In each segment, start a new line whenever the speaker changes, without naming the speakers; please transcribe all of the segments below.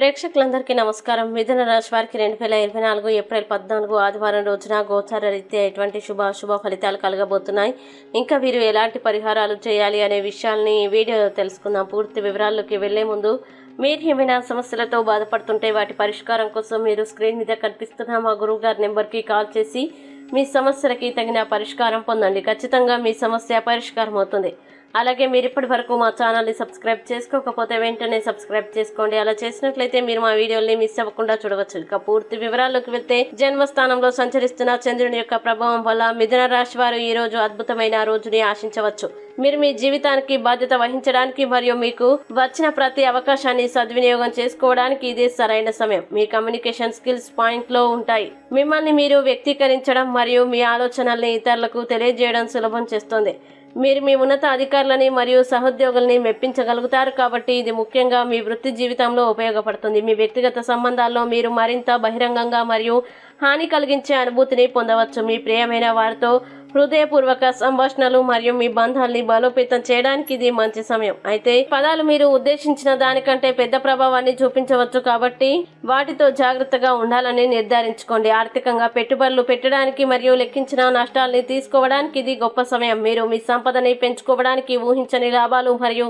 ప్రేక్షకులందరికీ నమస్కారం. మిథున రాశి వారికి రెండు వేల ఇరవై నాలుగు ఏప్రిల్ పద్నాలుగు ఆదివారం రోజున గోచార రీత్యా ఎటువంటి శుభ అశుభ ఫలితాలు కలగబోతున్నాయి? ఇంకా వీరు ఎలాంటి పరిహారాలు చేయాలి అనే విషయాల్ని ఈ వీడియోలో తెలుసుకుందాం. పూర్తి వివరాల్లోకి వెళ్ళే ముందు మీరు ఏమైనా సమస్యలతో బాధపడుతుంటే వాటి పరిష్కారం కోసం మీరు స్క్రీన్ మీద కనిపిస్తున్న మా గురువు గారి నెంబర్కి కాల్ చేసి మీ సమస్యలకి తగిన పరిష్కారం పొందండి. ఖచ్చితంగా మీ సమస్య పరిష్కారం అవుతుంది అలాగే మీరు ఇప్పటి వరకు మా ఛానల్ని సబ్స్క్రైబ్ చేసుకోకపోతే వెంటనే సబ్స్క్రైబ్ చేసుకోండి. అలా చేసినట్లయితే మీరు మా వీడియోల్ని మిస్ అవ్వకుండా చూడవచ్చు. ఇక పూర్తి వివరాల్లోకి వెళ్తే జన్మస్థానంలో సంచరిస్తున్న చంద్రుని యొక్క ప్రభావం వల్ల మిథున రాశి వారు ఈ రోజు అద్భుతమైన రోజుని ఆశించవచ్చు. మీరు మీ జీవితానికి బాధ్యత వహించడానికి మరియు మీకు వచ్చిన ప్రతి అవకాశాన్ని సద్వినియోగం చేసుకోవడానికి ఇదే సరైన సమయం. మీ కమ్యూనికేషన్ స్కిల్స్ పాయింట్లో ఉంటాయి. మిమ్మల్ని మీరు వ్యక్తీకరించడం మరియు మీ ఆలోచనల్ని ఇతరులకు తెలియజేయడం సులభం చేస్తుంది. మీరు మీ ఉన్నత అధికారులని మరియు సహోద్యోగుల్ని మెప్పించగలుగుతారు కాబట్టి ఇది ముఖ్యంగా మీ వృత్తి జీవితంలో ఉపయోగపడుతుంది. మీ వ్యక్తిగత సంబంధాల్లో మీరు మరింత బహిరంగంగా మరియు హాని కలిగించే అనుభూతిని పొందవచ్చు. మీ ప్రియమైన వారితో హృదయపూర్వక సంభాషణలు మరియు మీ బంధాల్ని బలోపేతం చేయడానికి ఇది మంచి సమయం. అయితే పదాలు మీరు ఉద్దేశించిన దానికంటే పెద్ద ప్రభావాన్ని చూపించవచ్చు కాబట్టి వాటితో జాగ్రత్తగా ఉండాలని నిర్ధారించుకోండి. ఆర్థికంగా పెట్టుబడులు పెట్టడానికి మరియు లెక్కించిన నష్టాల్ని తీసుకోవడానికి ఇది గొప్ప సమయం. మీరు మీ సంపదని పెంచుకోవడానికి ఊహించని లాభాలు మరియు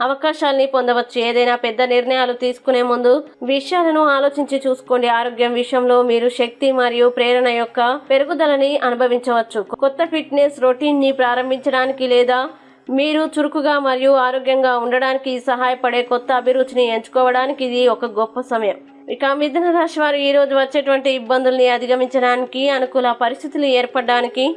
అవకాశాల్ని పొందవచ్చు. ఏదైనా పెద్ద నిర్ణయాలు తీసుకునే ముందు విషయాలను ఆలోచించి చూసుకోండి. ఆరోగ్యం విషయంలో మీరు శక్తి మరియు ప్రేరణ యొక్క పెరుగుదలని అనుభవించవచ్చు. కొత్త ఫిట్నెస్ రొటీన్ని ప్రారంభించడానికి లేదా మీరు చురుకుగా మరియు ఆరోగ్యంగా ఉండడానికి సహాయపడే కొత్త అభిరుచిని ఎంచుకోవడానికి ఇది ఒక గొప్ప సమయం. ఇక మిథున రాశి వారు ఈ రోజు వచ్చేటువంటి ఇబ్బందుల్ని అధిగమించడానికి అనుకూల పరిస్థితులు ఏర్పడడానికి